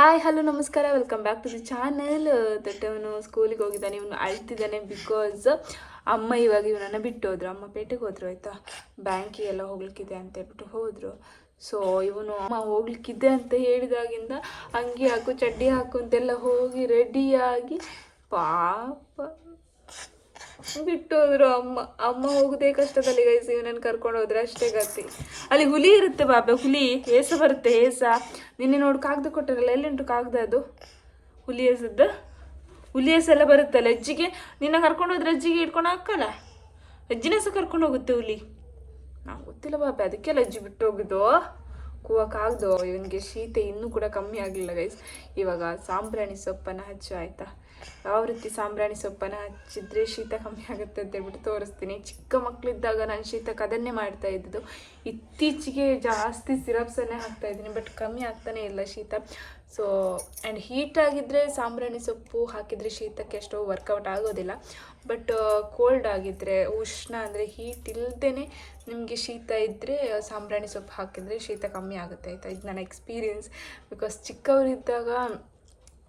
Hi hello ನಮಸ್ಕಾರ. Welcome back to the channel ದೊಡ್ಡವನು ಸ್ಕೂಲಿಗೆ ಹೋಗಿದ್ದಾನೆ. ಇವನು ಅಳ್ತಿದ್ದಾನೆ ಬಿಕಾಸ್ ಅಮ್ಮ ಇವಾಗ ಇವನನ್ನು ಬಿಟ್ಟು ಹೋದ್ರು. ಅಮ್ಮ ಪೇಟೆಗೆ ಹೋದ್ರು, ಆಯಿತಾ? ಬ್ಯಾಂಕಿಗೆಲ್ಲ ಹೋಗ್ಲಿಕ್ಕಿದೆ ಅಂತ ಹೇಳ್ಬಿಟ್ಟು ಹೋದರು. ಸೊ ಇವನು ಅಮ್ಮ ಹೋಗ್ಲಿಕ್ಕಿದೆ ಅಂತ ಹೇಳಿದಾಗಿಂದ ಅಂಗಿ ಹಾಕು, ಚಡ್ಡಿ ಹಾಕು ಅಂತೆಲ್ಲ ಹೋಗಿ ರೆಡಿಯಾಗಿ ಪಾಪ ಬಿಟ್ಟೋದ್ರು ಅಮ್ಮ. ಅಮ್ಮ ಹೋಗುದೇ ಕಷ್ಟದಲ್ಲಿ ಗೈಸ್ ಇವನನ್ನು ಕರ್ಕೊಂಡು ಹೋದ್ರೆ ಅಷ್ಟೇ ಗತಿ. ಅಲ್ಲಿ ಹುಲಿ ಇರುತ್ತೆ ಬಾಬೆ ಹುಲಿ. ಏಸ ಬರುತ್ತೆ, ಏಸ. ನಿನ್ನೆ ನೋಡು, ಕಾಗದ ಕೊಟ್ಟರಲ್ಲ, ಎಲ್ಲಿಂಟು ಕಾಗದ ಅದು? ಹುಲಿ ಏಸದ್ದು? ಹುಲಿ ಎಲ್ಲ ಬರುತ್ತಲ್ಲ, ಅಜ್ಜಿಗೆ? ನಿನ್ನ ಕರ್ಕೊಂಡು ಹೋದ್ರೆ ಅಜ್ಜಿಗೆ ಇಟ್ಕೊಂಡು ಹಾಕಲ್ಲ? ಅಜ್ಜಿನ ಸಹ ಕರ್ಕೊಂಡು ಹೋಗುತ್ತೆ ಹುಲಿ? ನಾವು ಗೊತ್ತಿಲ್ಲ ಬಾಬೆ ಅದಕ್ಕೆಲ್ಲ ಅಜ್ಜಿ ಬಿಟ್ಟು ಹೋಗಿದ್ದು ಕೂವಕ್ಕಾಗ್ದು ಇವನಿಗೆ ಶೀತ ಇನ್ನೂ ಕೂಡ ಕಮ್ಮಿ ಆಗಲಿಲ್ಲ ಗೈಸ್ ಇವಾಗ ಸಾಂಬ್ರಾಣಿ ಸೊಪ್ಪನ್ನು ಹಚ್ಚು, ಆಯಿತಾ? ಯಾವ ರೀತಿ ಸಾಂಬ್ರಾಣಿ ಸೊಪ್ಪನ್ನು ಹಚ್ಚಿದ್ರೆ ಶೀತ ಕಮ್ಮಿ ಆಗುತ್ತೆ ಅಂತ ಹೇಳ್ಬಿಟ್ಟು ತೋರಿಸ್ತೀನಿ. ಚಿಕ್ಕ ಮಕ್ಕಳಿದ್ದಾಗ ನಾನು ಶೀತಕ್ಕೆ ಅದನ್ನೇ ಮಾಡ್ತಾ ಇದ್ದಿದ್ದು. ಇತ್ತೀಚೆಗೆ ಜಾಸ್ತಿ ಸಿರಪ್ಸನ್ನೇ ಹಾಕ್ತಾ ಇದ್ದೀನಿ ಬಟ್ ಕಮ್ಮಿ ಆಗ್ತಾನೆ ಇಲ್ಲ ಶೀತ. ಸೊ ಆ್ಯಂಡ್ ಹೀಟ್ ಆಗಿದ್ದರೆ ಸಾಂಬ್ರಾಣಿ ಸೊಪ್ಪು ಹಾಕಿದರೆ ಶೀತಕ್ಕೆ ಅಷ್ಟು ವರ್ಕೌಟ್ ಆಗೋದಿಲ್ಲ. ಬಟ್ ಕೋಲ್ಡ್ ಆಗಿದ್ದರೆ ಉಷ್ಣ ಅಂದರೆ ಹೀಟ್ ಇಲ್ಲದೇ ನಿಮಗೆ ಶೀತ ಇದ್ದರೆ ಸಾಂಬ್ರಾಣಿ ಸೊಪ್ಪು ಹಾಕಿದರೆ ಶೀತ ಕಮ್ಮಿ ಆಗುತ್ತೆ ಆಯಿತಾ? ಇದು ನನ್ನ ಎಕ್ಸ್ಪೀರಿಯನ್ಸ್ ಬಿಕಾಸ್ ಚಿಕ್ಕವರಿದ್ದಾಗ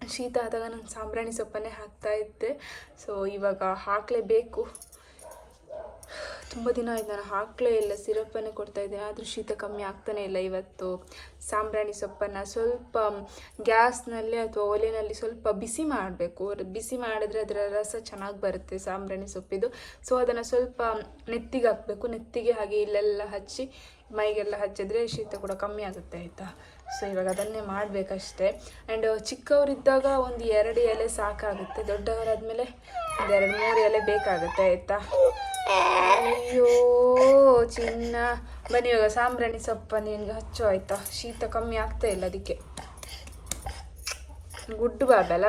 ಶೀತ ಆದಾಗ ನಾನು ಸಾಂಬ್ರಾಣಿ ಸೊಪ್ಪನ್ನೇ ಹಾಕ್ತಾ ಇದ್ದೆ. ಸೊ ಇವಾಗ ಹಾಕಲೇಬೇಕು. ತುಂಬ ದಿನ ಆಯ್ತು, ನಾನು ಹಾಕಲೇ ಇಲ್ಲ. ಸಿರಪ್ಪನ್ನೇ ಕೊಡ್ತಾ ಇದ್ದೆ, ಆದರೂ ಶೀತ ಕಮ್ಮಿ ಆಗ್ತಾನೆ ಇಲ್ಲ ಇವತ್ತು. ಸಾಂಬ್ರಾಣಿ ಸೊಪ್ಪನ್ನು ಸ್ವಲ್ಪ ಗ್ಯಾಸ್ನಲ್ಲಿ ಅಥವಾ ಒಲೆಯಲ್ಲಿ ಸ್ವಲ್ಪ ಬಿಸಿ ಮಾಡಬೇಕು. ಬಿಸಿ ಮಾಡಿದ್ರೆ ಅದರ ರಸ ಚೆನ್ನಾಗಿ ಬರುತ್ತೆ ಸಾಂಬ್ರಾಣಿ ಸೊಪ್ಪಿದು. ಸೊ ಅದನ್ನು ಸ್ವಲ್ಪ ನೆತ್ತಿಗೆ ಹಾಕಬೇಕು. ನೆತ್ತಿಗೆ ಹಾಗೆ ಇಲ್ಲೆಲ್ಲ ಹಚ್ಚಿ, ಮೈಗೆಲ್ಲ ಹಚ್ಚಿದ್ರೆ ಶೀತ ಕೂಡ ಕಮ್ಮಿ ಆಗುತ್ತೆ, ಆಯಿತಾ? ಸೊ ಇವಾಗ ಅದನ್ನೇ ಮಾಡಬೇಕಷ್ಟೇ. ಆ್ಯಂಡ್ ಚಿಕ್ಕವರಿದ್ದಾಗ ಒಂದು ಎರಡು ಎಲೆ ಸಾಕಾಗುತ್ತೆ. ದೊಡ್ಡವರಾದ್ಮೇಲೆ ಒಂದು ಎರಡು ಮೂರು ಎಲೆ ಬೇಕಾಗುತ್ತೆ, ಆಯಿತಾ? ಅಯ್ಯೋ, ಚಿನ್ನ. ಬನ್ನಿ, ಇವಾಗ ಸಾಂಬ್ರಾಣಿ ಸೊಪ್ಪ ನಿನಗೆ ಹಚ್ಚು, ಆಯಿತಾ? ಶೀತ ಕಮ್ಮಿ ಆಗ್ತಾ ಇಲ್ಲ ಅದಕ್ಕೆ. ಗುಡ್ಡು ಬಾಬೆಲ್ಲ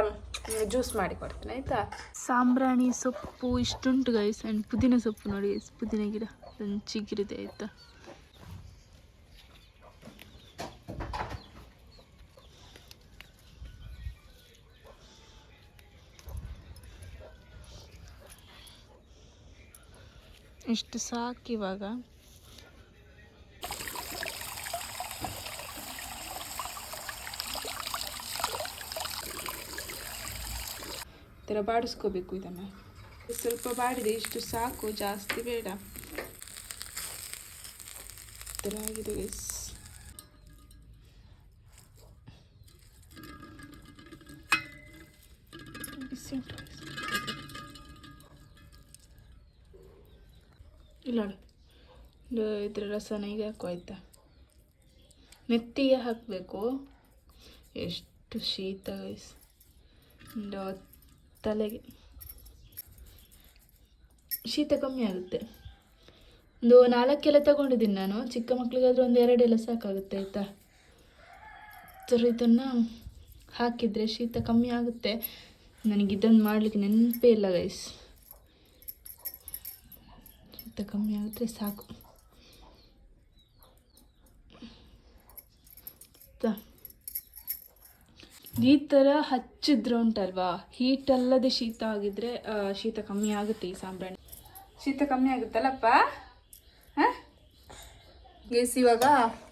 ಜ್ಯೂಸ್ ಮಾಡಿ ಕೊಡ್ತೀನಿ, ಆಯಿತಾ? ಸಾಂಬ್ರಾಣಿ ಸೊಪ್ಪು ಇಷ್ಟುಂಟು ಗೈಸ್ ಆ್ಯಂಡ್ ಪುದೀನ ಸೊಪ್ಪು ನೋಡಿ, ಪುದೀನ ಗಿಡ. ಚಿಗುರಿದೆ, ಆಯಿತಾ? ಇಷ್ಟು ಸಾಕು ಇವಾಗ. ಥರ ಬಾಡಿಸ್ಕೋಬೇಕು ಇದನ್ನು. ಸ್ವಲ್ಪ ಬಾಡಿದೆ, ಇಷ್ಟು ಸಾಕು, ಜಾಸ್ತಿ ಬೇಡ. ಥರ ಆಗಿದೆ guys. ಇದ್ರ ರಸನ ಈಗ ಆಯ್ತಾ ನೆತ್ತಿಗೆ ಹಾಕಬೇಕು. ಎಷ್ಟು ಶೀತ ತಲೆಗೆ. ಶೀತ ಕಮ್ಮಿ ಆಗುತ್ತೆ. ಒಂದು ನಾಲ್ಕೆಲ್ಲ ತಗೊಂಡಿದ್ದೀನಿ ನಾನು. ಚಿಕ್ಕ ಮಕ್ಕಳಿಗಾದ್ರೆ ಒಂದು ಎರಡೆಲ್ಲ ಸಾಕಾಗುತ್ತೆ ಆಯಿತಾ? ಸರ್, ಇದನ್ನು ಹಾಕಿದರೆ ಶೀತ ಕಮ್ಮಿ ಆಗುತ್ತೆ. ನನಗೆ ಇದನ್ನು ಮಾಡಲಿಕ್ಕೆ ನೆನಪೇ ಇಲ್ಲ ಗೈಸ್ ಶೀತ ಕಮ್ಮಿ ಆಗುತ್ತೆ ಸಾಕು. ತ- ಈ ಥರ ಹಚ್ಚಿದ್ರೆ ಉಂಟಲ್ವಾ? ಹೀಟ್ ಅಲ್ಲದೆ ಶೀತ ಆಗಿದ್ರೆ ಶೀತ ಕಮ್ಮಿ ಆಗುತ್ತೆ ಈ ಸಾಂಬ್ರಾಣಿ. ಶೀತ ಕಮ್ಮಿ ಆಗುತ್ತಲ್ಲಪ್ಪ? ಹಾಂ? ಗೇಸ್ ಇವಾಗ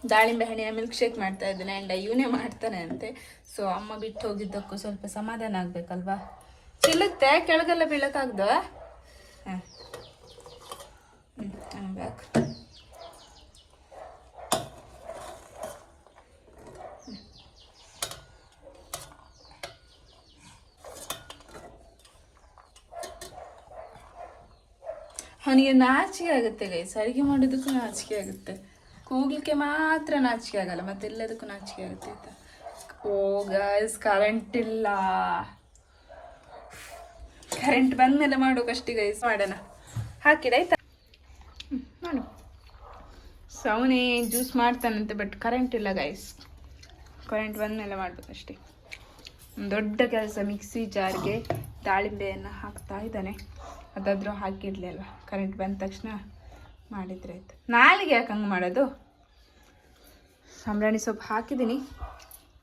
ದಾಳಿಂಬೆ ಹಣ್ಣಿನ ಮಿಲ್ಕ್ ಶೇಕ್ ಮಾಡ್ತಾ ಇದ್ದೇನೆ ಆ್ಯಂಡ್ ಇವನೇ ಮಾಡ್ತಾನೆ ಅಂತೆ. ಸೊ ಅಮ್ಮ ಬಿಟ್ಟು ಹೋಗಿದ್ದಕ್ಕೂ ಸ್ವಲ್ಪ ಸಮಾಧಾನ ಆಗಬೇಕಲ್ವಾ? ಚಿಲ್ಲುತ್ತೆ? ಕೆಳಗೆಲ್ಲ ಬೀಳಕ್ಕಾಗ್ದು? ಹಾಂ. ಹ್ಞೂ ಬ್ಯಾಕ್ ಅವನಿಗೆ ನಾಚಿಕೆ ಆಗುತ್ತೆ ಗೈಸ್ ಅಡುಗೆ ಮಾಡೋದಕ್ಕೂ ನಾಚಿಕೆ ಆಗುತ್ತೆ. ಕೂಗ್ಲಿಕ್ಕೆ ಮಾತ್ರ ನಾಚಿಕೆ ಆಗಲ್ಲ ಮತ್ತೆಲ್ಲದಕ್ಕೂ ನಾಚಿಕೆ ಆಗುತ್ತೆ ಆಯ್ತಾ? ಓ ಗೈಸ್ ಕರೆಂಟ್ ಇಲ್ಲ. ಕರೆಂಟ್ ಬಂದಮೇಲೆ ಮಾಡೋಕಷ್ಟೇ ಗೈಸ್ ಮಾಡೋಣ. ಹಾಕಿಡ ಆಯ್ತಾ? ಮಾಡು. ಸೊ ಜ್ಯೂಸ್ ಮಾಡ್ತಾನಂತೆ ಬಟ್ ಕರೆಂಟ್ ಇಲ್ಲ ಗೈಸ್ ಕರೆಂಟ್ ಬಂದ್ಮೇಲೆ ಮಾಡ್ಬೇಕಷ್ಟೇ ದೊಡ್ಡ ಕೆಲಸ, ಮಿಕ್ಸಿ ಜಾರ್ಗೆ ದಾಳಿಂಬೆಯನ್ನು ಹಾಕ್ತಾ ಇದ್ದಾನೆ. ಅದಾದರೂ ಹಾಕಿಡ್ಲಿಲ್ಲ ಕರೆಂಟ್ ಬಂದ ತಕ್ಷಣ ಮಾಡಿದ್ರೆ ಆಯಿತು. ನಾಳೆಗೆ ಯಾಕೆ ಹಂಗೆ ಮಾಡೋದು? ಸಾಂಬ್ರಾಣಿ ಸೊಪ್ಪು ಹಾಕಿದ್ದೀನಿ.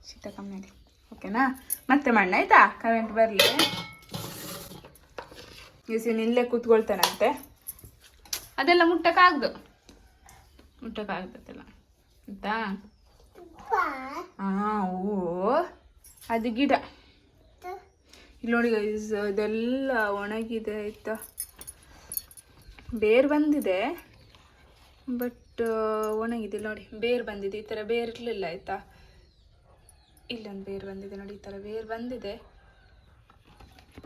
ಶೀತ ಕಮ್ಮಿ ಆಗಲಿ. ಓಕೆನಾ ಮತ್ತೆ ಮಣ್ಣ ಆಯಿತಾ? ಕರೆಂಟ್ ಬರಲಿ. ಇವ್ನು ಇಲ್ಲೇ ಕೂತ್ಕೊಳ್ತಾನಂತೆ. ಅದೆಲ್ಲ ಮುಟ್ಟಕ್ಕಾಗ್ದು ಮುಟ್ಟಕ್ಕಾಗ್ದಲ್ಲ ಆಯ್ತಾ? ಹಾಂ ಓ. ಅದು ಗಿಡ. ಇಲ್ಲಿ ನೋಡಿ ಗೈಸ್ ಇದೆಲ್ಲ ಒಣಗಿದೆ ಆಯಿತಾ? ಬೇರು ಬಂದಿದೆ ಬಟ್ ಒಣಗಿದೆ ನೋಡಿ. ಬೇರು ಬಂದಿದೆ, ಈ ಥರ ಬೇರು ಇರಲಿಲ್ಲ ಆಯಿತಾ? ಇಲ್ಲೊಂದು ಬೇರು ಬಂದಿದೆ ನೋಡಿ, ಈ ಥರ ಬೇರು ಬಂದಿದೆ.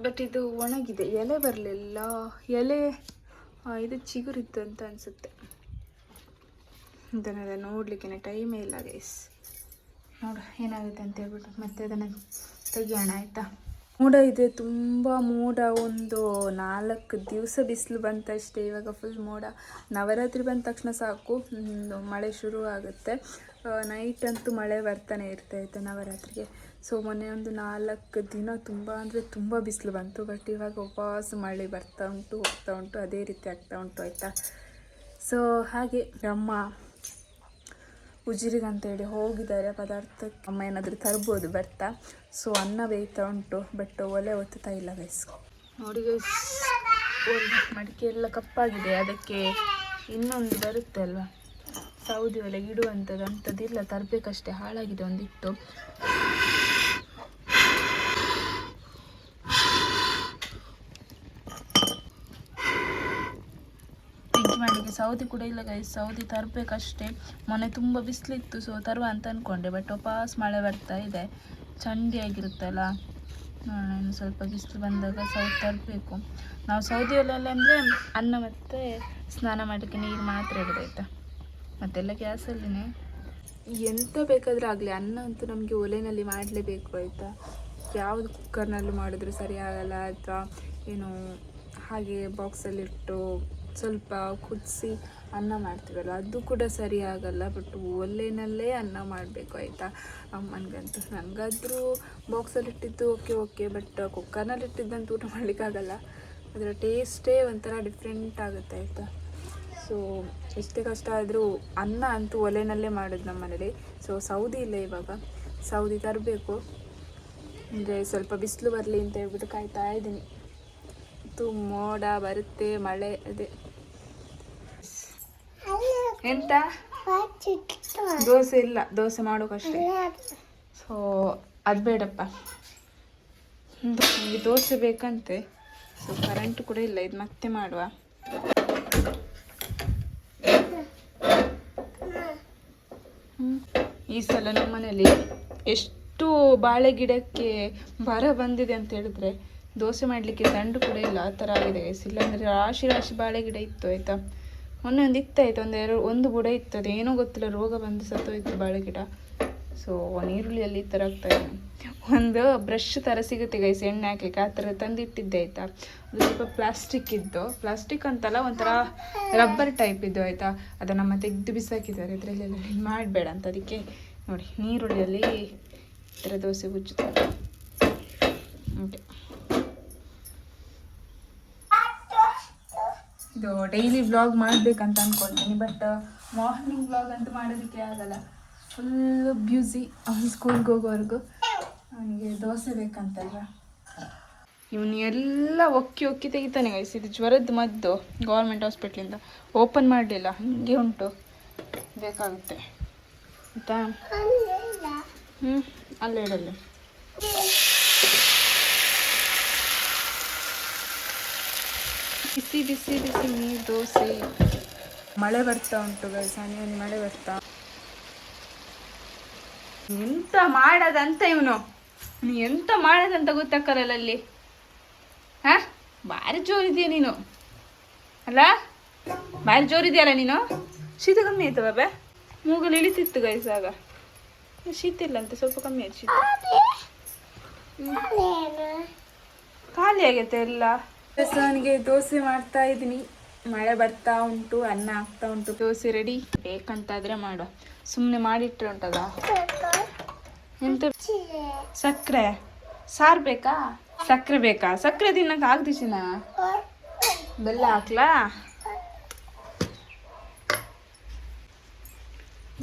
ಬಟ್ ಇದು ಒಣಗಿದೆ, ಎಲೆ ಬರಲಿಲ್ಲ. ಎಲೆ ಇದು ಚಿಗುರಿತ್ತು ಅಂತ ಅನಿಸುತ್ತೆ. ಇದನ್ನೆಲ್ಲ ನೋಡಲಿಕ್ಕೆ ಟೈಮೇ ಇಲ್ಲ ಗೈಸ್ ನೋಡು, ಏನಾಗುತ್ತೆ ಅಂತ ಹೇಳ್ಬಿಟ್ಟು ಮತ್ತೆ ಅದನ್ನು ತೆಗಿಯೋಣ ಆಯಿತಾ? ಮೋಡ ಇದೆ, ತುಂಬ ಮೋಡ. ಒಂದು ನಾಲ್ಕು ದಿವಸ ಬಿಸಿಲು ಬಂತಷ್ಟೇ, ಇವಾಗ ಫುಲ್ ಮೋಡ. ನವರಾತ್ರಿ ಬಂದ ತಕ್ಷಣ ಸಾಕು ಮಳೆ ಶುರು ಆಗುತ್ತೆ. ನೈಟ್ ಅಂತೂ ಮಳೆ ಬರ್ತಾನೆ ಇರ್ತೈತೆ ನವರಾತ್ರಿಗೆ. ಸೊ ಮೊನ್ನೆ ಒಂದು ನಾಲ್ಕು ದಿನ ತುಂಬ ಅಂದರೆ ತುಂಬ ಬಿಸಿಲು ಬಂತು ಬಟ್ ಇವಾಗ ವಾಪಸ್ ಮಳೆ ಬರ್ತಾ ಉಂಟು, ಹೋಗ್ತಾ ಉಂಟು, ಅದೇ ರೀತಿ ಆಗ್ತಾ ಉಂಟು, ಆಯಿತಾ? ಸೊ ಹಾಗೆ ಅಮ್ಮ ಉಜಿರಿಗೆ ಅಂತೇಳಿ ಹೋಗಿದ್ದಾರೆ ಪದಾರ್ಥ ಅಮ್ಮ ಏನಾದರೂ ತರ್ಬೋದು ಬರ್ತಾ? ಸೊ ಅನ್ನ ಬೇಯ್ತಾ ಉಂಟು ಬಟ್ ಒಲೆ ಒತ್ತುತ್ತಾ ಇಲ್ಲ ಗೈಸ್ ನೋಡಿ ಒಂದು ಮಡಿಕೆ ಎಲ್ಲ ಕಪ್ಪಾಗಿದೆ. ಅದಕ್ಕೆ ಇನ್ನೊಂದು ಬರುತ್ತೆ ಅಲ್ವಾ? ಸೌದಿ ಒಲೆಗೆ ಇಡುವಂಥದ್ದು ಅಂಥದ್ದಿಲ್ಲ, ತರಬೇಕಷ್ಟೇ. ಹಾಳಾಗಿದೆ ಒಂದಿತ್ತು. ಮಾಡಲಿಕ್ಕೆ ಸೌದಿ ಕೂಡ ಇಲ್ಲ ಗೈಸ್ ಸೌದಿ ತರಬೇಕಷ್ಟೇ. ಮೊನ್ನೆ ತುಂಬ ಬಿಸಿಲಿತ್ತು ಸೊ ತರುವ ಅಂತ ಅಂದ್ಕೊಂಡೆ ಬಟ್ ವಾಪಸ್ ಮಳೆ ಬರ್ತಾ ಇದೆ. ಚಂಡಿ ಆಗಿರುತ್ತಲ್ಲ? ನೋಡೋಣ ಸ್ವಲ್ಪ ಬಿಸಿಲು ಬಂದಾಗ ಸೌದಿ ತರಬೇಕು. ನಾವು ಸೌದಿ ಒಲೆಯಲ್ಲಿ ಅಂದರೆ ಅನ್ನ ಮತ್ತು ಸ್ನಾನ ಮಾಡೋಕ್ಕೆ ನೀರು ಮಾತ್ರ ಇಡೋದಾಯ್ತಾ ಮತ್ತೆಲ್ಲ ಗ್ಯಾಸಲ್ಲಿನೇ? ಎಂಥ ಬೇಕಾದರೂ ಆಗಲಿ, ಅನ್ನ ಅಂತೂ ನಮಗೆ ಒಲೆಯಲ್ಲಿ ಮಾಡಲೇಬೇಕು ಆಯಿತಾ? ಯಾವುದು ಕುಕ್ಕರ್ನಲ್ಲೂ ಮಾಡಿದ್ರು ಸರಿ ಅಥವಾ ಏನು ಹಾಗೆ ಬಾಕ್ಸಲ್ಲಿಟ್ಟು ಸ್ವಲ್ಪ ಕುದಿಸಿ ಅನ್ನ ಮಾಡ್ತೀವಲ್ಲ, ಅದು ಕೂಡ ಸರಿ ಆಗಲ್ಲ ಬಟ್ ಒಲೆನಲ್ಲೇ ಅನ್ನ ಮಾಡಬೇಕು, ಆಯಿತಾ? ಅಮ್ಮನಿಗಂತೂ ನನಗಾದರೂ ಬಾಕ್ಸಲ್ಲಿ ಇಟ್ಟಿದ್ದು ಓಕೆ ಓಕೆ ಬಟ್ ಕುಕ್ಕರ್ನಲ್ಲಿ ಇಟ್ಟಿದ್ದಂತೂ ಊಟ ಮಾಡಲಿಕ್ಕಾಗಲ್ಲ ಅದರ ಟೇಸ್ಟೇ ಒಂಥರ ಡಿಫ್ರೆಂಟ್ ಆಗುತ್ತೆ, ಆಯಿತಾ? ಸೊ ಎಷ್ಟೇ ಕಷ್ಟ ಆದರೂ ಅನ್ನ ಅಂತೂ ಒಲೆನಲ್ಲೇ ಮಾಡೋದು ನಮ್ಮ ಮನೇಲಿ. ಸೊ ಸೌದಿ ಇಲ್ಲ ಇವಾಗ. ಸೌದಿ ತರಬೇಕು. ಅಂದರೆ ಸ್ವಲ್ಪ ಬಿಸಿಲು ಬರಲಿ ಅಂತ ಹೇಳ್ಬಿಟ್ಟು ಕಾಯ್ತಾ ಇದ್ದೀನಿ. ಮೋಡ ಬರುತ್ತೆ, ಮಳೆ, ಅದೇ. ಎಂತ? ದೋಸೆ ಇಲ್ಲ, ದೋಸೆ ಮಾಡೋಕಷ್ಟೇ ಸೊ ಅದು ಬೇಡಪ್ಪ. ನನಗೆ ದೋಸೆ ಬೇಕಂತೆ. ಸೊ ಕರೆಂಟ್ ಕೂಡ ಇಲ್ಲ, ಇದು ಮತ್ತೆ ಮಾಡುವ. ಈ ಸಲ ನಮ್ಮನೇಲಿ ಎಷ್ಟು ಬಾಳೆ ಗಿಡಕ್ಕೆ ಬರ ಬಂದಿದೆ ಅಂತ ಹೇಳಿದ್ರೆ ದೋಸೆ ಮಾಡಲಿಕ್ಕೆ ದಂಡು ಕೂಡ ಇಲ್ಲ, ಆ ಥರ ಆಗಿದೆ. ಇಲ್ಲಾಂದ್ರೆ ರಾಶಿ ರಾಶಿ ಬಾಳೆ ಗಿಡ ಇತ್ತು, ಆಯ್ತಾ? ಮೊನ್ನೆ ಒಂದು ಇತ್ತಾಯ್ತು ಒಂದು ಎರಡು ಒಂದು ಬುಡ ಇತ್ತು. ಅದು ಏನೋ ಗೊತ್ತಿಲ್ಲ, ರೋಗ ಬಂದು ಸತ್ತೋಯ್ತು ಬಾಳೆ ಗಿಡ. ಸೊ ನೀರುಳ್ಳಿಯಲ್ಲಿ ಈ ಥರ ಆಗ್ತಾ ಇದೆ. ಒಂದು ಬ್ರಷ್ ಥರ ಸಿಗುತ್ತೆ ಗೈಸ್ ಎಣ್ಣೆ ಹಾಕ್ಲಿಕ್ಕೆ ಆ ಥರ ತಂದಿಟ್ಟಿದ್ದೆ, ಆಯಿತಾ? ಅದು ಸ್ವಲ್ಪ ಪ್ಲಾಸ್ಟಿಕ್ ಇದ್ದು ಪ್ಲಾಸ್ಟಿಕ್ ಅಂತಲ್ಲ, ಒಂಥರ ರಬ್ಬರ್ ಟೈಪ್ ಇದ್ದು, ಆಯಿತಾ? ಅದನ್ನು ತೆಗೆದು ಬಿಸಾಕಿದ್ದಾರೆ. ಇದರಲ್ಲೆಲ್ಲ ಮಾಡಬೇಡ ಅಂತ. ಅದಕ್ಕೆ ನೋಡಿ, ನೀರುಳ್ಳಿಯಲ್ಲಿ ಈ ಥರ ದೋಸೆ ಉಜ್ಜುತ್ತಾರೆ ಓಕೆ ಇದು ಡೈಲಿ ವ್ಲಾಗ್ ಮಾಡಬೇಕಂತ ಅಂದ್ಕೊಳ್ತೀನಿ ಬಟ್ ಮಾರ್ನಿಂಗ್ ವ್ಲಾಗ್ ಅಂತ ಮಾಡೋದಕ್ಕೆ ಆಗಲ್ಲ. ಫುಲ್ ಬ್ಯೂಸಿ ಅವ್ನು ಸ್ಕೂಲ್ಗೆ ಹೋಗೋವರೆಗೂ. ಅವನಿಗೆ ದೋಸೆ ಬೇಕಂತಲ್ವ? ಇವನು ಎಲ್ಲ ಒಕ್ಕಿ ಒಕ್ಕಿ ತೆಗಿತಾನೆ ಗೈಸ್ ಇದು ಜ್ವರದ ಮದ್ದು ಗೌರ್ಮೆಂಟ್ ಹಾಸ್ಪಿಟ್ಲಿಂದ ಓಪನ್ ಮಾಡಲಿಲ್ಲ, ಹಾಗೆ ಉಂಟು. ಬೇಕಾಗುತ್ತೆ. ಆಯಿತಾ? ಹ್ಞೂ ಅಲ್ಲೇ ಇಡಲ್ಲ ಬಿಸಿ ಬಿಸಿ ಬಿಸಿ ನೀರು ದೋಸೆ. ಮಳೆ ಬರ್ತಾ ಉಂಟು ಗೈಸ್ ಹನಿ ಮಳೆ ಬರ್ತಾ. ಎಂತ ಮಾಡದಂತ ಇವನು? ನೀ ಎಂತ ಮಾಡದಂತ ಗೊತ್ತಾಗಲ್ಲ ಅಲ್ಲಿ ಹಾ? ಭಾರಿ ಜೋರಿದೆಯಾ ನೀನು? ಅಲ್ಲ? ಭಾರಿ ಜೋರಿದೆಯಲ್ಲ ನೀನು? ಶೀತ ಕಮ್ಮಿ ಆಯ್ತು ಬಾಬೆ? ಮೂಗಲ್ಲಿ ಇಳಿತಿತ್ತು ಗೈಸ್ ಆಗ. ಶೀತ ಇಲ್ಲ ಅಂತ ಸ್ವಲ್ಪ ಕಮ್ಮಿ ಆಯ್ತು ಶೀತ. ಖಾಲಿ ಆಗೈತೆ ಎಲ್ಲ. ಅವನಿಗೆ ದೋಸೆ ಮಾಡ್ತಾ ಇದ್ದೀನಿ. ಮಳೆ ಬರ್ತಾ ಉಂಟು, ಅನ್ನ ಆಗ್ತಾ ಉಂಟು. ದೋಸೆ ರೆಡಿ ಬೇಕಂತಾದ್ರೆ ಮಾಡುವ ಸುಮ್ಮನೆ ಮಾಡಿಟ್ರೆ ಉಂಟದ ಎಂತ? ಸಕ್ಕರೆ. ಸಾರು ಬೇಕಾ? ಸಕ್ಕರೆ ಬೇಕಾ? ಸಕ್ಕರೆ ತಿನ್ನಕ್ಕೆ ಆಗ್ದಿಸಿನ ಬೆಲ್ಲ ಹಾಕ್ಲಾ?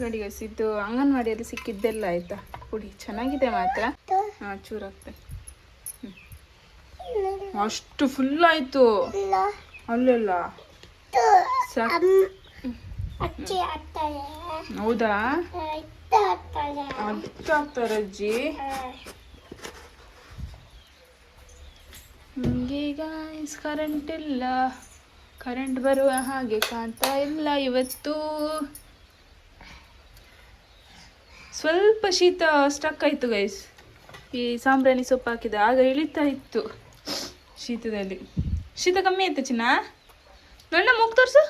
ನೋಡಿ ಇದು ಅಂಗನವಾಡಿಯಲ್ಲಿ ಸಿಕ್ಕಿದ್ದೆಲ್ಲ ಆಯ್ತಾ? ಪುಡಿ. ಚೆನ್ನಾಗಿದೆ ಮಾತ್ರ. ಹಾಂ ಚೂರು ಹಾಕ್ತೆ ಅಷ್ಟು ಫುಲ್ ಆಯ್ತು. ಅಲ್ಲೆಲ್ಲ ಸಾಕ್- ಹೌದಾ? ಹಾಕ್ತಾರೆ. ಅಜ್ಜಿ ಹಿಂಗೀಗ ಗಾಯ್ಸ್ ಕರೆಂಟ್ ಇಲ್ಲ. ಕರೆಂಟ್ ಬರುವ ಹಾಗೆ ಕಾಣ್ತಾ ಇಲ್ಲ ಇವತ್ತು. ಸ್ವಲ್ಪ ಶೀತ ಸ್ಟಕ್ ಆಯಿತು ಗೈಸ್ ಈ ಸಾಂಬ್ರಾಣಿ ಸೊಪ್ಪು ಹಾಕಿದ ಆಗ ಇಳಿತಾ ಇತ್ತು. ಶೀತದಲ್ಲಿ. ಶೀತ ಕಮ್ಮಿ ಆಯ್ತು ಚಿನ್ನ? ನೋಡ ಮೂಗ್ ತೋರಿಸು.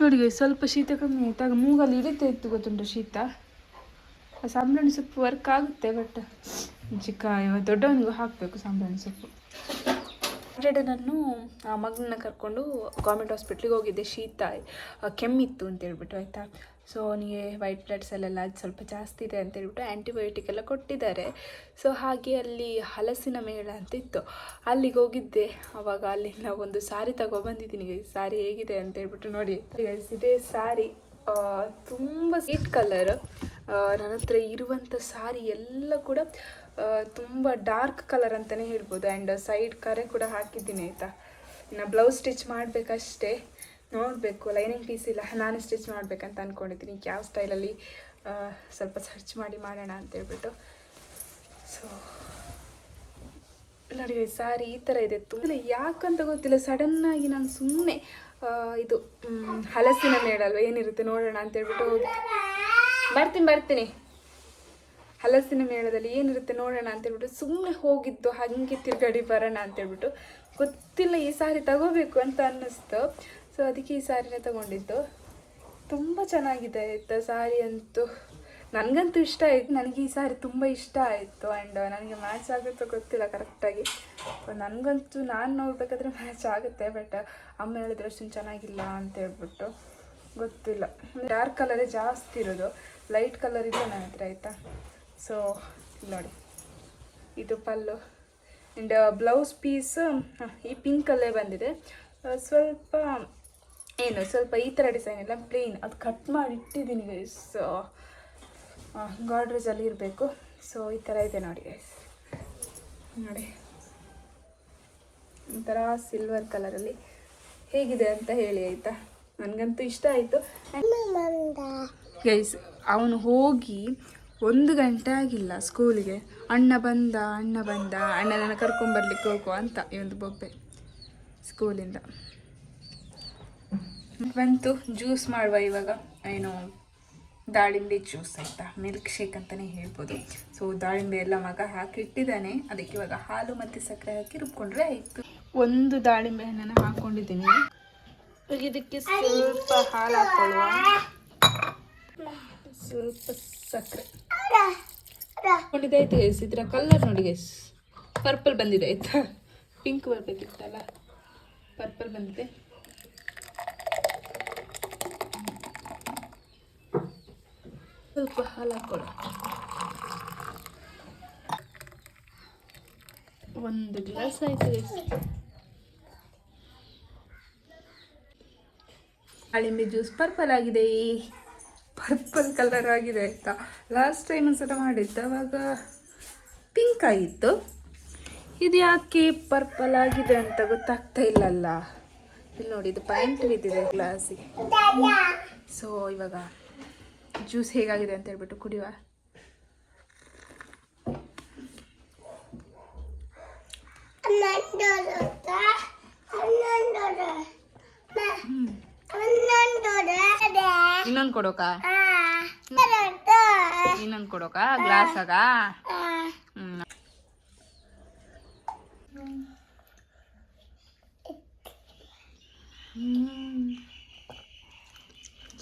ನೋಡಿ ಸ್ವಲ್ಪ ಶೀತ ಕಮ್ಮಿ ಆಯ್ತು. ಆಗ ಮೂಗಲ್ಲಿ ಇಳಿತಾ ಇತ್ತು ಗೊತ್ತುಂಟು ಶೀತ. ಆ ಸಾಂಬ್ರಾಣಿ ಸೊಪ್ಪು ವರ್ಕ್ ಆಗುತ್ತೆ ಬಟ್ ಚಿಕ್ಕ ದೊಡ್ಡವನಿಗೂ ಹಾಕಬೇಕು ಸಾಂಬ್ರಾಣಿ ಸೊಪ್ಪು. ಸಾಟರ್ಡೆ ನಾನು ಆ ಮಗನ ಕರ್ಕೊಂಡು ಗೌರ್ಮೆಂಟ್ ಹಾಸ್ಪಿಟ್ಲಿಗೆ ಹೋಗಿದ್ದೆ. ಶೀತ ಕೆಮ್ಮಿತ್ತು ಅಂತ ಹೇಳ್ಬಿಟ್ಟು, ಆಯಿತಾ? ಸೊ ಅವನಿಗೆ ವೈಟ್ ಬ್ಲಡ್ ಸೆಲ್ಲೆಲ್ಲ ಅದು ಸ್ವಲ್ಪ ಜಾಸ್ತಿ ಇದೆ ಅಂತ ಹೇಳ್ಬಿಟ್ಟು ಆ್ಯಂಟಿಬಯೋಟಿಕ್ ಎಲ್ಲ ಕೊಟ್ಟಿದ್ದಾರೆ. ಸೊ ಹಾಗೆ ಅಲ್ಲಿ ಹಲಸಿನ ಮೇಳ ಅಂತ ಇತ್ತು. ಅಲ್ಲಿಗೆ ಹೋಗಿದ್ದೆ. ಅವಾಗ ಅಲ್ಲಿಂದ ಒಂದು ಸಾರಿ ತಗೊಬಂದಿದ್ದೀನಿ ಸಾರಿ ಹೇಗಿದೆ ಅಂತ ಹೇಳ್ಬಿಟ್ಟು ನೋಡಿ. ಇದೇ ಸಾರಿ ತುಂಬ ಸೀಟ್ ಕಲರ್ ನನ್ನ ಹತ್ರ ಇರುವಂಥ ಸಾರಿ ಎಲ್ಲ ಕೂಡ ತುಂಬ ಡಾರ್ಕ್ ಕಲರ್ ಅಂತಲೇ ಹೇಳ್ಬೋದು. ಆ್ಯಂಡ್ ಸೈಡ್ ಕರೆ ಕೂಡ ಹಾಕಿದ್ದೀನಿ ಆಯಿತಾ? ಇನ್ನು ಬ್ಲೌಸ್ ಸ್ಟಿಚ್ ಮಾಡಬೇಕಷ್ಟೇ. ನೋಡಬೇಕು ಲೈನಿಂಗ್ ಪೀಸ್ ಇಲ್ಲ, ನಾನು ಸ್ಟಿಚ್ ಮಾಡಬೇಕಂತ ಅಂದ್ಕೊಂಡಿದ್ದೀನಿ ಯಾವ ಸ್ಟೈಲಲ್ಲಿ ಸ್ವಲ್ಪ ಸರ್ಚ್ ಮಾಡಿ ಮಾಡೋಣ ಅಂತ ಹೇಳ್ಬಿಟ್ಟು. ಸೊ ನೋಡಿ ಸಾರಿ ಈ ಥರ ಇದೆ. ತುಂಬ, ಯಾಕಂತ ಗೊತ್ತಿಲ್ಲ. ಸಡನ್ನಾಗಿ ನಾನು ಸುಮ್ಮನೆ ಇದು ಹಲಸಿನ ಮೇಡಲ್ವ ಏನಿರುತ್ತೆ ನೋಡೋಣ ಅಂತೇಳ್ಬಿಟ್ಟು ಹೋಗಿ ಬರ್ತೀನಿ ಬರ್ತೀನಿ. ಹಲಸಿನ ಮೇಳದಲ್ಲಿ ಏನಿರುತ್ತೆ ನೋಡೋಣ ಅಂತ ಹೇಳ್ಬಿಟ್ಟು ಸುಮ್ಮನೆ ಹೋಗಿದ್ದು, ಹಾಗೆ ತಿರುಗಡಿ ಬರೋಣ ಅಂತ ಹೇಳ್ಬಿಟ್ಟು ಗೊತ್ತಿಲ್ಲ ಈ ಸಾರಿ ತಗೋಬೇಕು ಅಂತ ಅನ್ನಿಸ್ತು. ಸೊ ಅದಕ್ಕೆ ಈ ಸಾರಿನೇ ತಗೊಂಡಿದ್ದು. ತುಂಬ ಚೆನ್ನಾಗಿದೆ ಆಯಿತಾ ಸಾರಿ ಅಂತೂ. ನನಗಂತೂ ಇಷ್ಟ ಆಯಿತು. ನನಗೆ ಈ ಸಾರಿ ತುಂಬ ಇಷ್ಟ ಆಯಿತು ಆ್ಯಂಡ್ ನನಗೆ ಮ್ಯಾಚ್ ಆಗುತ್ತೋ ಗೊತ್ತಿಲ್ಲ ಕರೆಕ್ಟಾಗಿ ನನಗಂತೂ ನಾನು ನೋಡಬೇಕಾದ್ರೆ ಮ್ಯಾಚ್ ಆಗುತ್ತೆ ಬಟ್ ಅಮ್ಮ ಹೇಳಿದ್ರೆ ಅಷ್ಟೊಂದು ಚೆನ್ನಾಗಿಲ್ಲ ಅಂತ ಹೇಳ್ಬಿಟ್ಟು ಗೊತ್ತಿಲ್ಲ ಡಾರ್ಕ್ ಕಲರೇ ಜಾಸ್ತಿ ಇರೋದು? ಲೈಟ್ ಕಲರ್ ಇಲ್ಲ ನನ್ನ ಹತ್ರ ಆಯಿತಾ? ಸೊ ನೋಡಿ. ಇದು ಪಲ್ಲು. ಆ್ಯಂಡ್ ಬ್ಲೌಸ್ ಪೀಸ್ ಈ ಪಿಂಕ್ ಪಿಂಕಲ್ಲೇ ಬಂದಿದೆ. ಸ್ವಲ್ಪ ಏನು ಸ್ವಲ್ಪ ಈ ಥರ ಡಿಸೈನ್ ಇಲ್ಲ ಪ್ಲೇನ್ ಅದು ಕಟ್ ಮಾಡಿ ಇಟ್ಟಿದ್ದೀನಿ ಗೈಸ್ ಗಾಡ್ರೇಜಲ್ಲಿ ಇರಬೇಕು. ಸೊ ಈ ಥರ ಇದೆ ನೋಡಿ ಗೈಸ್ ನೋಡಿ. ಒಂಥರ ಸಿಲ್ವರ್ ಕಲರಲ್ಲಿ ಹೇಗಿದೆ ಅಂತ ಹೇಳಿ ಆಯಿತಾ? ನನಗಂತೂ ಇಷ್ಟ ಆಯಿತು. ಗೈಸ್ ಅವನು ಹೋಗಿ ಒಂದು ಗಂಟೆ ಆಗಿಲ್ಲ ಸ್ಕೂಲಿಗೆ. ಅಣ್ಣ ಬಂದ ಅಣ್ಣ ಬಂದ ಅಣ್ಣನನ್ನು ಕರ್ಕೊಂಬರ್ಲಿಕ್ಕೆ ಹೋಗುವ ಅಂತ ಈ ಒಂದು ಬೊಬ್ಬೆ ಸ್ಕೂಲಿಂದ. ಬಂತು, ಜ್ಯೂಸ್ ಮಾಡುವ ಇವಾಗ. ಏನು, ದಾಳಿಂಬೆ ಜ್ಯೂಸ್ ಆಯಿತಾ? ಮಿಲ್ಕ್ ಶೇಕ್ ಅಂತಲೇ ಹೇಳ್ಬೋದು. ಸೊ ದಾಳಿಂಬೆ ಎಲ್ಲ ಮಗ ಹಾಕಿ ಇಟ್ಟಿದ್ದಾನೆ. ಅದಕ್ಕೆ ಇವಾಗ ಹಾಲು ಮತ್ತು ಸಕ್ಕರೆ ಹಾಕಿ ರುಬ್ಕೊಂಡ್ರೆ ಆಯಿತು. ಒಂದು ದಾಳಿಂಬೆ ಹಣ್ಣನ್ನು ಹಾಕ್ಕೊಂಡಿದ್ದೀನಿ ಇದಕ್ಕೆ ಸ್ವಲ್ಪ ಹಾಲು ಹಾಕೊಳ್ಳುವ ಸ್ವಲ್ಪ ಸಕ್ಕರೆ. ಹಾಕೊಂಡಿದ್ದಾಯ್ತು ಗೈಸ್ ಇದರ ಕಲರ್ ನೋಡಿ ಗೈಸ್ ಪರ್ಪಲ್ ಬಂದಿದೆ ಆಯ್ತಾ? ಪಿಂಕ್ ಬರ್ಬೇಕಿತ್ತಲ್ಲ? ಪರ್ಪಲ್ ಬಂದಿದೆ. ಸ್ವಲ್ಪ ಹಾಲು ಹಾಕೊಳ್ಳೋ ಒಂದು ಗ್ಲಾಸ್ ಆಯ್ತು ಗೈಸ್ ದಾಳಿಂಬೆ ಜ್ಯೂಸ್ ಪರ್ಪಲ್ ಆಗಿದೆ. ಪರ್ಪಲ್ ಕಲರ್ ಆಗಿದೆ ಆಯಿತಾ? ಲಾಸ್ಟ್ ಟೈಮ್ ಒಂದ್ಸಲ ಮಾಡಿದ್ದು ಅವಾಗ ಪಿಂಕ್ ಆಗಿತ್ತು. ಇದು ಯಾಕೆ ಪರ್ಪಲ್ ಆಗಿದೆ ಅಂತ ಗೊತ್ತಾಗ್ತಾ ಇಲ್ಲಲ್ಲ. ಇಲ್ಲಿ ನೋಡಿ ಇದು ಪ್ಯಾಂಟ್ ಬಿದ್ದಿದೆ ಗ್ಲಾಸಿಗೆ ಸೊ ಇವಾಗ ಜ್ಯೂಸ್ ಹೇಗಾಗಿದೆ ಅಂತ ಹೇಳ್ಬಿಟ್ಟು ಕುಡಿಯುವ. ಇನ್ನೊಂದು ಕೊಡೋಕ ಇನ್ನೊಂದು ಕೊಡೋಕ ಗ್ಲಾಸಾಗ ಹ್ಞೂ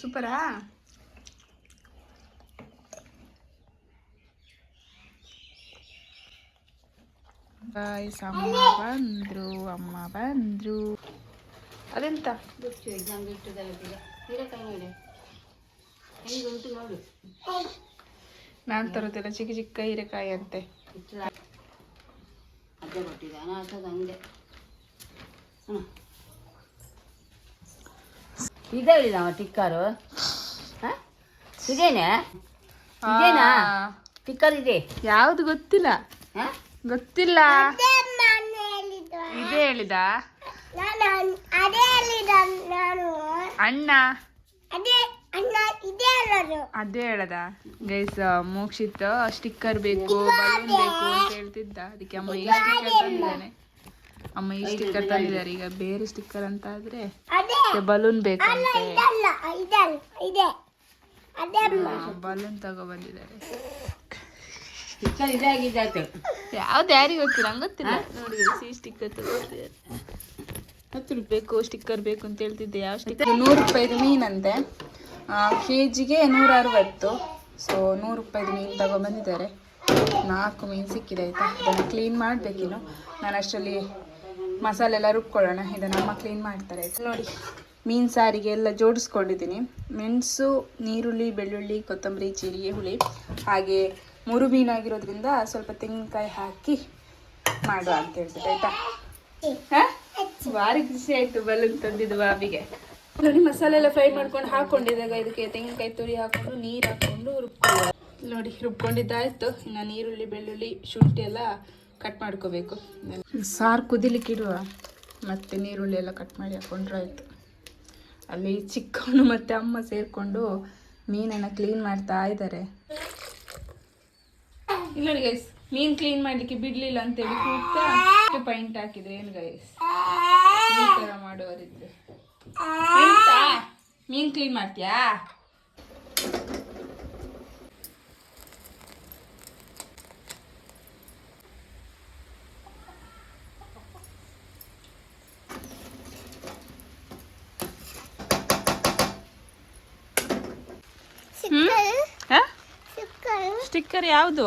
ಸೂಪರಾ ಬಾಯ್ಸ್ ಅಮ್ಮ ಬಂದ್ರು ಅಮ್ಮ ಬಂದ್ರು ಅದೆಂತ? ನಾನು ತರೋದಿಲ್ಲ ಚಿಕ್ಕ ಚಿಕ್ಕ ಹೀರೆಕಾಯಿ ಅಂತೆ. ಇದೇ ಹೇಳಿದವ ಟಿಕ್ಕರು. ಇದೇನೆ ಇದೇನಾ ಟಿಕ್ಕರ್ ಇದೆ. ಯಾವ್ದು ಗೊತ್ತಿಲ್ಲ. ಹ? ಗೊತ್ತಿಲ್ಲ. ಇದೇ ಹೇಳಿದ? ಅದೇ ಅಣ್ಣ? ಅದೇ ಅದೇ ಹೇಳದ? ಗೈಸ್ ಮೋಕ್ಷಿತ್ ಸ್ಟಿಕ್ಕರ್ ಬೇಕು ಬಲೂನ್ ಬೇಕು ಅಂತ ಹೇಳ್ತಿದ್ದ. ಅದಕ್ಕೆ ಅಮ್ಮ ಈ ಸ್ಟಿಕ್ಕರ್ ತಂದಿದ್ದಾನೆ. ಅಮ್ಮ ಈ ಸ್ಟಿಕ್ಕರ್ ತಂದಿದ್ದಾರೆ. ಈಗ ಬೇರೆ ಸ್ಟಿಕ್ಕರ್ ಅಂತ ಆದ್ರೆ ಬಲೂನ್ ಬೇಕು ಬಲೂನ್ ತಗೋ ಬಂದಿದ್ದಾರೆ. ಯಾವ್ದು ಯಾರಿಗೆ ಗೊತ್ತಿಲ್ಲ? ಗೊತ್ತಿಲ್ಲ. ನೋಡಿ ಸಿ ಸ್ಟಿಕ್ಕರ್ ತಗೋತಿದ್ದಾರೆ. ಹತ್ತು ಬೇಕು ಸ್ಟಿಕ್ಕರ್ ಬೇಕು ಅಂತ ಹೇಳ್ತಿದ್ದೆ ಯಾವ ಸ್ಟಿಕ್ಕರ್ ನೂರು ರೂಪಾಯಿದು ಮೀನಂತೆ. ಕೆ ಜಿಗೆ ನೂರ ಅರವತ್ತು ಸೊ ನೂರು ರೂಪಾಯಿದು ಮೀನು ತಗೊಬಂದಿದ್ದಾರೆ ನಾಲ್ಕು ಮೀನು ಸಿಕ್ಕಿದೆ, ಆಯಿತಾ? ಇದನ್ನು ಕ್ಲೀನ್ ಮಾಡಬೇಕಿನ್ನು. ನಾನು ಅಷ್ಟರಲ್ಲಿ ಮಸಾಲೆ ಎಲ್ಲ ರುಬ್ಕೊಳ್ಳೋಣ. ಇದನ್ನು ಅಮ್ಮ ಕ್ಲೀನ್ ಮಾಡ್ತಾರೆ, ಆಯಿತು? ನೋಡಿ, ಮೀನು ಸಾರಿಗೆ ಎಲ್ಲ ಜೋಡಿಸ್ಕೊಂಡಿದ್ದೀನಿ. ಮೆಣಸು, ನೀರುಳ್ಳಿ, ಬೆಳ್ಳುಳ್ಳಿ, ಕೊತ್ತಂಬರಿ, ಜೀರಿಗೆ, ಹುಳಿ, ಹಾಗೆ ಮೂರು ಮೀನಾಗಿರೋದ್ರಿಂದ ಸ್ವಲ್ಪ ತೆಂಗಿನಕಾಯಿ ಹಾಕಿ ಮಾಡುವ ಅಂತ ಹೇಳ್ತಾರೆ ಆಯ್ತಾ? ಹಾ? ಭಾರಿ ಖುಷಿ ಆಯ್ತು ಬಲೂನ್ ತಂದಿದ್ದು ಬಾಬಿಗೆ. ನೋಡಿ ಮಸಾಲೆ ಎಲ್ಲ ಫ್ರೈ ಮಾಡ್ಕೊಂಡು ಹಾಕೊಂಡಿದ್ದಾಗ ಇದಕ್ಕೆ ತೆಂಗಿನಕಾಯಿ ತುರಿ ಹಾಕೊಂಡು ನೀರು ಹಾಕೊಂಡು ರುಬ್ಕೊಂಡು ನೋಡಿ ರುಬ್ಕೊಂಡಿದ್ದಾಯ್ತು. ಇನ್ನು ನೀರುಳ್ಳಿ ಬೆಳ್ಳುಳ್ಳಿ ಶುಂಠಿ ಎಲ್ಲ ಕಟ್ ಮಾಡ್ಕೋಬೇಕು. ಸಾರು ಕುದಿಲಿಕ್ಕೆ ಇಡುವ. ಮತ್ತೆ ನೀರುಳ್ಳಿ ಎಲ್ಲ ಕಟ್ ಮಾಡಿ ಹಾಕೊಂಡ್ರೆ ಆಯಿತು. ಅಲ್ಲಿ ಚಿಕ್ಕವನು ಮತ್ತೆ ಅಮ್ಮ ಸೇರಿಕೊಂಡು ಮೀನನ್ನು ಕ್ಲೀನ್ ಮಾಡ್ತಾ ಇದ್ದಾರೆ ಇಲ್ಲ ಗೈಸ್ ಮೀನ್ ಕ್ಲೀನ್ ಮಾಡ್ಲಿಕ್ಕೆ ಬಿಡ್ಲಿಲ್ಲ ಅಂತೇಳಿ ಕೂಗ್ತಾ ಪೈಂಟ್ ಹಾಕಿದ್ರೆ ಏನು ಗೈಸ್ ಈ ಎಂತ? ಮೀನ್ ಕ್ಲೀನ್ ಮಾಡ್ತೀಯಾ? ಸ್ಟಿಕ್ಕರ್ ಯಾವುದು?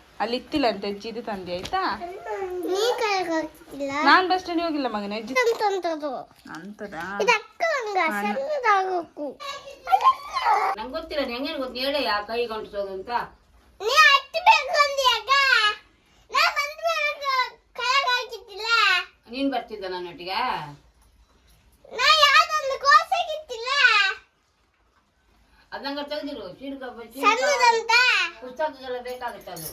ಅಲ್ಲಿ ಇತ್ತಿಲ್ಲ ಅಂತ ಅಜ್ಜಿದು ತಂದೆ ಆಯ್ತಾ? ನಾನ್ ಬಸ್ ಸ್ಟ್ಯಾಂಡ್ ಹೋಗಿಲ್ಲ ಮಗನ ಅಜ್ಜಿ ಅಂತದಾ? ನಂಗೆ ಗೊತ್ತಿಲ್ಲ ಹೆಂಗೇನು ಗೊತ್ತು ಹೇಳಿ ಆ ಕೈ ಅಂತ. ನೀನ್ ಬರ್ತಿದ್ದ ನನ್ನೊಟ್ಟಿಗೆ? ಅದ್ ನಂಗೆ ತೆಗೆದಿರು ಚೀರ್ಕ ಪುಸ್ತಕಗಳ ಬೇಕಾಗುತ್ತೆ ಅದು.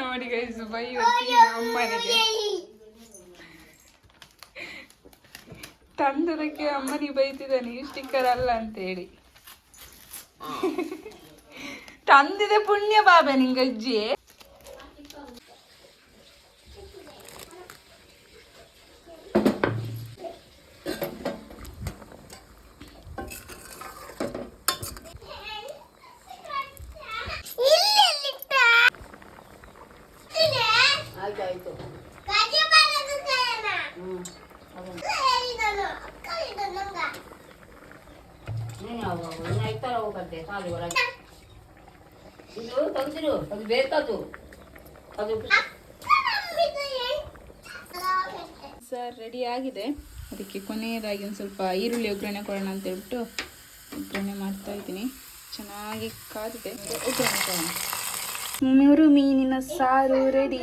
ನೋಡಿ ಗೈಸ್ ಬೈ ಅಮ್ಮನಿಗೆ ತಂದದಕ್ಕೆ ಅಮ್ಮನಿಗೆ ಬೈತಿದ್ದಾನೆ ಈ ಸ್ಟಿಕ್ಕರ್ ಅಲ್ಲ ಅಂತ ಹೇಳಿ ತಂದಿದೆ ಪುಣ್ಯ ಬಾಬೆ ನಿಂಗೆ ಅಜ್ಜಿ ಆಯ್ತು ಸಾಲಿ ಹೊರಗೆ. ಇದು ತೆಗ್ದಿರು ಅದು ಬೇಕದು ಅದು ಸರ್ ರೆಡಿ ಆಗಿದೆ. ಅದಕ್ಕೆ ಕೊನೆಯದಾಗಿ ಒಂದು ಸ್ವಲ್ಪ ಈರುಳ್ಳಿ ಒಗ್ಗರಣೆ ಕೊಡೋಣ ಅಂತ ಹೇಳ್ಬಿಟ್ಟು ಒಗ್ಗರಣೆ ಮಾಡ್ತಾ ಇದ್ದೀನಿ. ಚೆನ್ನಾಗಿ ಕಾದಿದೆ. ಒಗ್ಗರಣೆ ಕೊಡೋಣ. ಮೂರು ಮೀನಿನ ಸಾರು ರೆಡಿ.